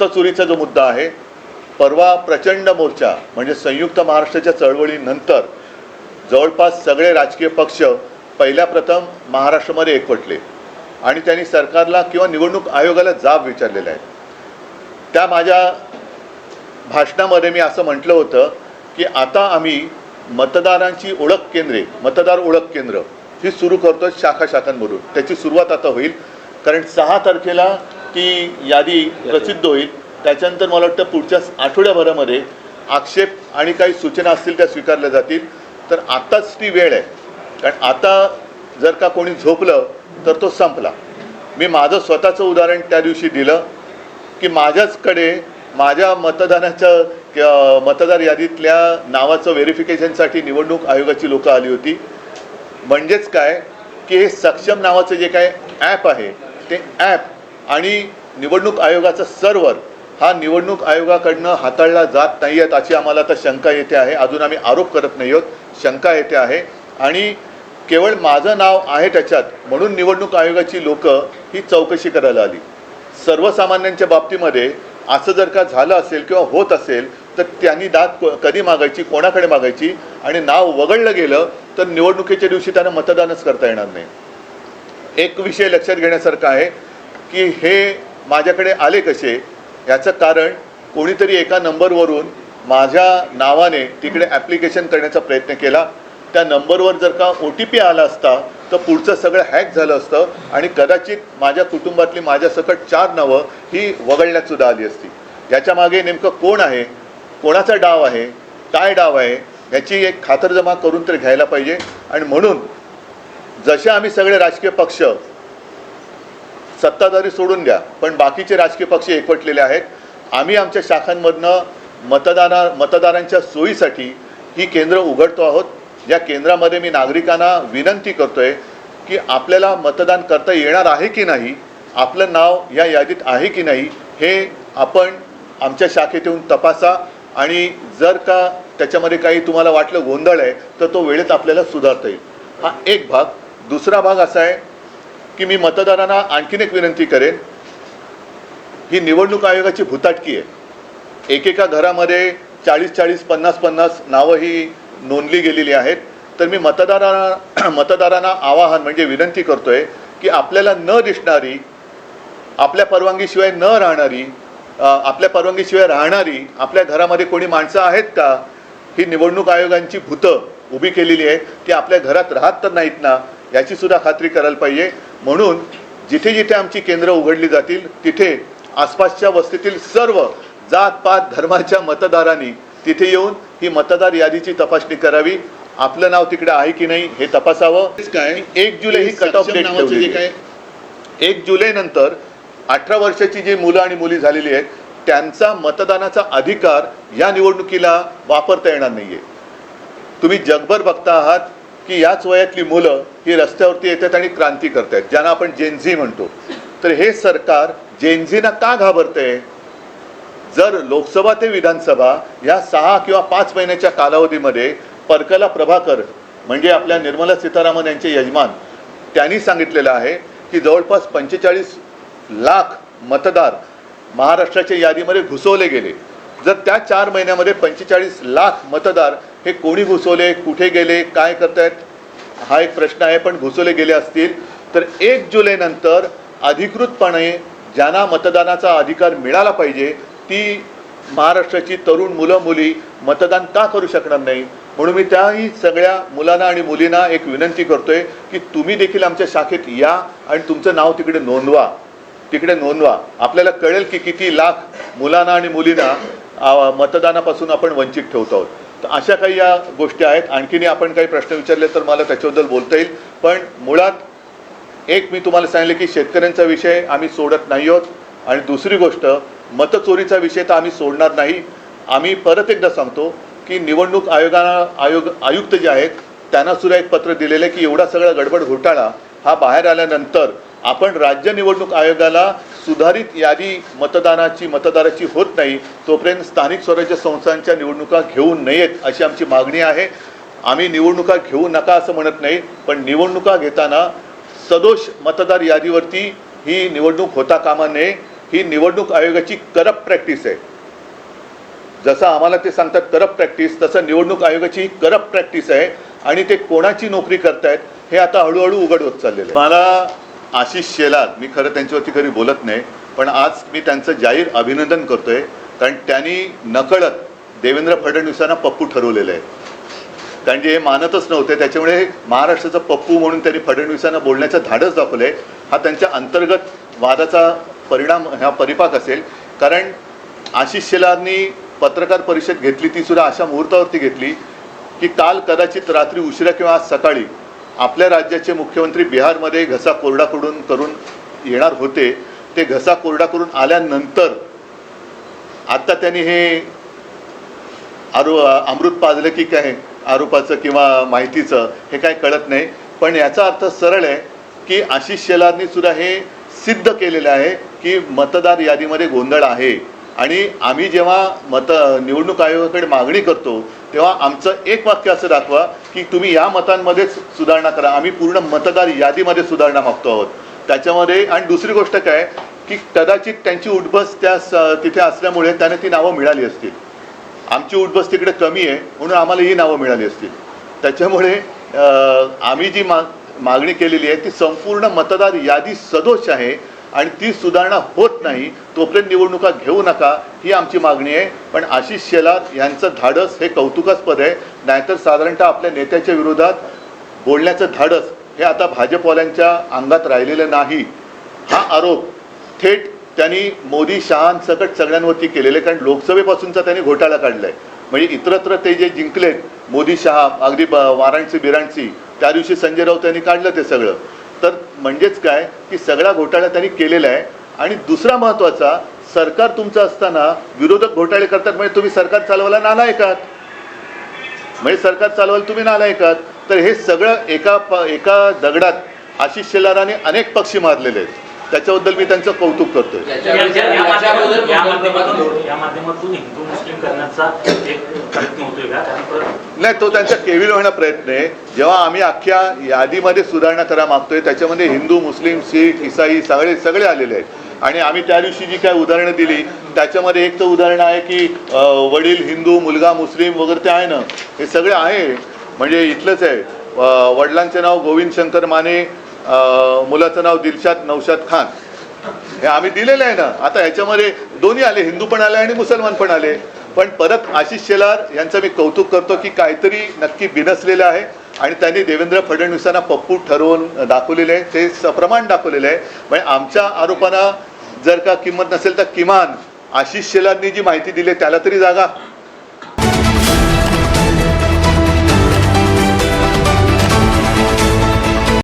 मतचुरीचा जो मुद्दा आहे परवा प्रचंड मोर्चा म्हणजे संयुक्त महाराष्ट्राच्या चळवळीनंतर जवळपास सगळे राजकीय पक्ष पहिल्या प्रथम महाराष्ट्रामध्ये एकवटले आणि त्यांनी सरकारला किंवा निवडणूक आयोगाला जाब विचारलेला आहे. त्या माझ्या भाषणामध्ये मी असं म्हटलं होतं की आता आम्ही मतदारांची ओळख केंद्रे मतदार ओळख केंद्र ही सुरू करतो शाखा शाखांमधून. त्याची सुरुवात आता होईल. कारण सहा तारखेला ती यादी प्रसिद्ध होईल. त्याच्यानंतर मला वाटतं पुढच्या आठवड्याभरामध्ये आक्षेप आणि काही सूचना असतील त्या स्वीकारल्या जातील. तर आत्ताच ती वेळ आहे. कारण आता जर का कोणी झोपलं तर तो संपला. मी माझं स्वतःचं उदाहरण त्या दिवशी दिलं की माझ्याचकडे माझ्या मतदानाच्या मतदार यादीतल्या नावाचं व्हेरिफिकेशनसाठी निवडणूक आयोगाची लोकं आली होती. म्हणजेच काय की हे सक्षम नावाचं जे काय ॲप आहे ते ॲप आणि निवडणूक आयोगाचा सर्व्हर हा निवडणूक आयोगाकडनं हाताळला जात नाही आहेत अशी आम्हाला आता शंका येते आहे. अजून आम्ही आरोप करत नाही आहोत. शंका येते आहे. आणि केवळ माझं नाव आहे त्याच्यात म्हणून निवडणूक आयोगाची लोकं ही चौकशी करायला आली. सर्वसामान्यांच्या बाबतीमध्ये असं जर का झालं असेल किंवा होत असेल तर त्यांनी दाद कधी मागायची कोणाकडे मागायची आणि नाव वगळलं गेलं तर निवडणुकीच्या दिवशी त्यांना मतदानच करता येणार नाही. एक विषय लक्षात घेण्यासारखा आहे. की हे माझ्याकडे आले कसे? याचं कारण कोणीतरी एका नंबरवरून माझ्या नावाने तिकडे ॲप्लिकेशन करण्याचा प्रयत्न केला. त्या नंबरवर जर का ओ टी पी आला असता तर पुढचं सगळं हॅक झालं असतं आणि कदाचित माझ्या कुटुंबातली माझ्या सकट चार नावं ही वगळण्यात सुद्धा आली असती. याच्या मागे नेमकं कोण आहे? कोणाचा डाव आहे? काय डाव आहे? याची एक खातरजमा करून तर घ्यायला पाहिजे. आणि म्हणून जसे आम्ही सगळे राजकीय पक्ष सत्ताधारी सोडून द्या पण बाकीचे राजकीय पक्ष एकवटलेले आहेत. आम्ही आमच्या शाखांमधनं मतदाना मतदारांच्या सोयीसाठी ही केंद्र उघडतो आहोत. या केंद्रामध्ये मी नागरिकांना विनंती करतोय की आपल्याला मतदान करता येणार आहे की नाही आपलं नाव या यादीत आहे की नाही हे आपण आमच्या शाखेत येऊन तपासा. आणि जर का त्याच्यामध्ये काही तुम्हाला वाटलं गोंधळ आहे तर तो वेळेत आपल्याला सुधारता येईल. हा एक भाग. दुसरा भाग असा आहे की मी मतदारांना आणखीन एक विनंती करेन. ही निवडणूक आयोगाची भूताटकी आहे. एकेका घरामध्ये चाळीस चाळीस पन्नास पन्नास नावं ही नोंदली गेलेली आहेत. तर मी मतदारांना मतदारांना आवाहन म्हणजे विनंती करतो आहे की आपल्याला न दिसणारी आपल्या परवानगीशिवाय न राहणारी आपल्या परवानगीशिवाय राहणारी आपल्या घरामध्ये कोणी माणसं आहेत का? ही निवडणूक आयोगांची भूतं उभी केलेली आहे ती आपल्या घरात राहत तर नाहीत ना याची सुद्धा खात्री करायला पाहिजे. म्हणून जिथे जिथे आमची केंद्र उघडली जातील तिथे आसपासच्या वस्तीतील सर्व जात पात धर्माच्या मतदारांनी तिथे येऊन ही मतदार यादीची तपासणी करावी. आपलं नाव तिकडे आहे की नाही हे तपासावं. काय? एक जुलै ही कट ऑफ डेट आहे. एक जुलैनंतर अठरा वर्षाची जी मुलं आणि मुली झालेली आहेत त्यांचा मतदानाचा अधिकार या निवडणुकीला वापरता येणार नाही आहे तुम्ही जगभर बघता आहात की याच वयातली मुलं ही रस्त्यावरती येतात आणि क्रांती करतायत ज्यांना आपण जेनझी म्हणतो. तर हे सरकार जेनझीना का घाबरते जर लोकसभा ते विधानसभा ह्या सहा किंवा पाच महिन्याच्या कालावधीमध्ये परकला प्रभाकर म्हणजे आपल्या निर्मला सीतारामन यांचे यजमान त्यांनी सांगितलेलं आहे की जवळपास पंचेचाळीस लाख मतदार महाराष्ट्राच्या यादीमध्ये घुसवले गेले. जर त्या चार महिन्यामध्ये पंचेचाळीस लाख मतदार हे कोणी घुसवले कुठे गेले काय करतायत? हा एक प्रश्न आहे पण घुसवले गेले असतील तर एक जुलैनंतर अधिकृतपणे ज्यांना मतदानाचा अधिकार मिळाला पाहिजे ती महाराष्ट्राची तरुण मुलं मुली मतदान का करू शकणार नाही? म्हणून मी त्याही सगळ्या मुलांना आणि मुलींना एक विनंती करतोय की तुम्ही देखील आमच्या शाखेत या आणि तुमचं नाव तिकडे नोंदवा. तिकडे नोंदवा. आपल्याला कळेल की किती लाख मुलांना आणि मुलींना मतदानापासून आपण वंचित ठेवतो आहोत. तर अशा काही या गोष्टी आहेत. आणखीनही आपण काही प्रश्न विचारले तर मला त्याच्याबद्दल बोलता येईल. पण मुळात एक मी तुम्हाला सांगितलं की शेतकऱ्यांचा विषय आम्ही सोडत नाही आहोत. आणि दुसरी गोष्ट मतचोरीचा विषय तर आम्ही सोडणार नाही. आम्ही परत एकदा सांगतो की निवडणूक आयोगानं आयोग आयुक्त जे आहेत त्यांना सुद्धा एक पत्र दिलेलं आहे की एवढा सगळा गडबड घोटाळा हा बाहेर आल्यानंतर आपण राज्य निवडणूक आयोगाला सुधारित यादी मतदानाची मतदाराची होत नाही तोपर्यंत स्थानिक स्वराज्य संस्थांच्या निवडणुका घेऊ नयेत अशी आमची मागणी आहे. आम्ही निवडणुका घेऊ नका असं म्हणत नाही पण निवडणुका घेताना सदोष मतदार यादीवरती ही निवडणूक होता कामा नये. ही निवडणूक आयोगाची करप्ट प्रॅक्टिस आहे. जसं आम्हाला ते सांगतात करप्ट प्रॅक्टिस तसं निवडणूक आयोगाची ही करप्ट प्रॅक्टिस आहे. आणि ते कोणाची नोकरी करतायत हे आता हळूहळू उघड होत चाललेलं आहे. मला आशिष शेलार मी खरं त्यांच्यावरती कधी बोलत नाही पण आज मी त्यांचं जाहीर अभिनंदन करतोय कारण त्यांनी नकळत देवेंद्र फडणवीसांना पप्पू ठरवलेलं आहे. कारण जे हे मानतच नव्हते त्याच्यामुळे महाराष्ट्राचा पप्पू म्हणून त्यांनी फडणवीसांना बोलण्याचं धाडस दाखवलंय. हा त्यांच्या अंतर्गत वादाचा परिणाम हा परिपाक असेल. कारण आशिष शेलारनी पत्रकार परिषद घेतली ती सुद्धा अशा मुहूर्तावरती घेतली की काल कदाचित रात्री उशिरा किंवा आज सकाळी आपल्या राज्याचे मुख्यमंत्री बिहारमध्ये घसा कोरडा करून करून येणार होते ते घसा कोरडा करून आल्यानंतर आत्ता त्यांनी हे आरो अमृत पाजलं की काय आरोपाचं किंवा माहितीचं हे काय कळत नाही. पण याचा अर्थ सरळ आहे की आशिष शेलारनी सुद्धा हे सिद्ध केलेलं आहे की मतदार यादीमध्ये गोंधळ आहे. आणि आम्ही जेव्हा मत निवडणूक आयोगाकडे मागणी करतो तेव्हा आमचं एक वाक्य असं दाखवा की तुम्ही या मतांमध्येच सुधारणा करा. आम्ही पूर्ण मतदार यादीमध्ये सुधारणा मागतो आहोत. त्याच्यामध्ये आणि दुसरी गोष्ट काय की कदाचित त्यांची उठबस त्या तिथे असल्यामुळे त्यांना ती नावं मिळाली असतील. आमची उठबस तिकडे कमी आहे म्हणून आम्हाला ही नावं मिळाली असतील. त्याच्यामुळे आम्ही जी मा मागणी केलेली आहे ती संपूर्ण मतदार यादी सदोष आहे. आणि ती सुधारणा होत नाही तोपर्यंत निवडणुका घेऊ नका ही आमची मागणी आहे. पण आशिष शेलार यांचं धाडस हे कौतुकास्पद आहे. नाहीतर साधारणतः आपल्या नेत्याच्या विरोधात बोलण्याचं धाडस हे आता भाजपवाल्यांच्या अंगात राहिलेलं नाही. हा आरोप थेट त्यांनी मोदी शहांसकट सगळ्यांवरती केलेले कारण लोकसभेपासूनचा त्यांनी घोटाळा काढला आहे म्हणजे इतरत्र ते जे जिंकलेत मोदी शहा अगदी ब- वाराणसी बिराणसी त्या दिवशी संजय राऊत यांनी काढलं ते सगळं. तर म्हणजेच काय? की सगळा घोटाळा त्यांनी केलेला आहे. आणि दुसरा महत्त्वाचा सरकार तुमचं असताना विरोधक घोटाळे करतात म्हणजे तुम्ही सरकार चालवायला नालायकात. म्हणजे सरकार चालवायला तुम्ही नालायकात. तर हे सगळं एका प एका दगडात आशिष शेलाराने अनेक पक्षी मारलेले आहेत. त्याच्याबद्दल मी त्यांचं कौतुक करतोय. नाही तो त्यांचा केविल होणं प्रयत्न आहे. जेव्हा आम्ही अख्ख्या यादीमध्ये सुधारणा करा मागतोय त्याच्यामध्ये हिंदू मुस्लिम शीख इसाई सगळे सगळे आलेले आहेत. आणि आम्ही त्या दिवशी जी काय उदाहरणं दिली त्याच्यामध्ये एक तर उदाहरण आहे की वडील हिंदू मुलगा मुस्लिम वगैरे ते आहे ना हे सगळे आहे. म्हणजे इथलंच आहे. वडिलांचे नाव गोविंद शंकर माने मुलाचं नाव दिलशाद नौशाद खान. हे आम्ही दिलेलं आहे ना आता ह्याच्यामध्ये दोन्ही आले हिंदू पण आले आणि मुसलमान पण आले. पण परत आशिष शेलार यांचं मी कौतुक करतो की काहीतरी नक्की बिनसलेलं आहे आणि त्यांनी देवेंद्र फडणवीसांना पप्पू ठरवून दाखवलेले आहे. ते सप्रमाण दाखवलेलं आहे. म्हणजे आमच्या आरोपांना जर का किंमत नसेल तर किमान आशिष शेलारनी जी माहिती दिली आहे त्याला तरी जागा.